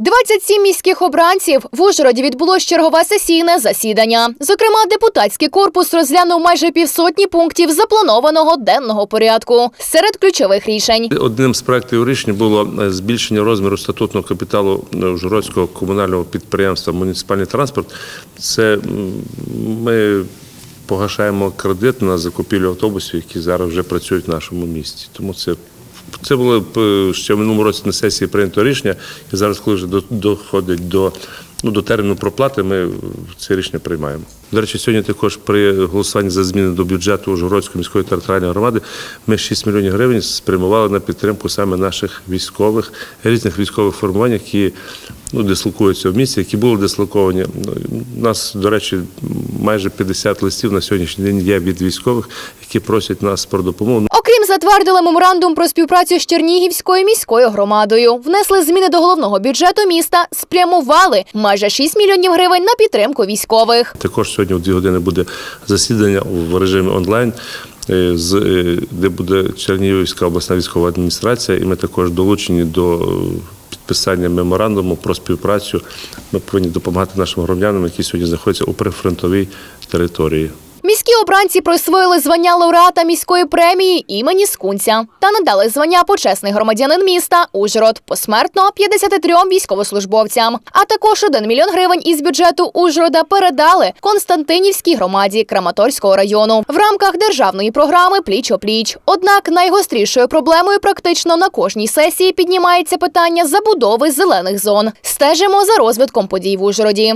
27 міських обранців в Ужгороді відбулось чергове сесійне засідання. Зокрема, депутатський корпус розглянув майже півсотні пунктів запланованого денного порядку серед ключових рішень. Одним з проєктів рішення було е, збільшення розміру статутного капіталу е, Ужгородського комунального підприємства Муніципальний транспорт. Це ми погашаємо кредит на закупівлю автобусів, які зараз вже працюють в нашому місті. Тому це. Це було е, ще в минулому році на сесії прийнято рішення, і зараз, коли вже доходить до, ну, до терміну проплати, ми це рішення приймаємо. До речі, сьогодні також при голосуванні за зміни до бюджету Ужгородської міської територіальної громади ми 6 мільйонів гривень спрямували на підтримку саме наших військових, різних військових формувань, які ну, дислокуються в місті, які були дислоковані. Ну, У нас, до речі, майже 50 листів на сьогоднішній день є від військових, які просять нас про допомогу. Окрім затвердили меморандум про співпрацю з Чернігівською міською громадою, внесли зміни до головного бюджету міста, спрямували майже 6 мільйонів гривень на підтримку військових. Також сьогодні в дві години буде засідання в режимі онлайн. е, З е, де буде Чернігівська обласна військова адміністрація, і ми також долучені до підписання меморандуму про співпрацю. Ми повинні допомагати нашим громадянам, які сьогодні знаходяться у прифронтовій території. Обранці присвоїли звання лауреата міської премії імені Скунця та надали звання почесний громадянин міста Ужгород посмертно 53 військовослужбовцям. А також 1 мільйон гривень із бюджету Ужгорода передали Константинівській громаді Краматорського району в рамках державної програми Пліч опліч. Однак найгострішою проблемою практично на кожній сесії піднімається питання забудови зелених зон. Стежимо за розвитком подій в Ужгороді.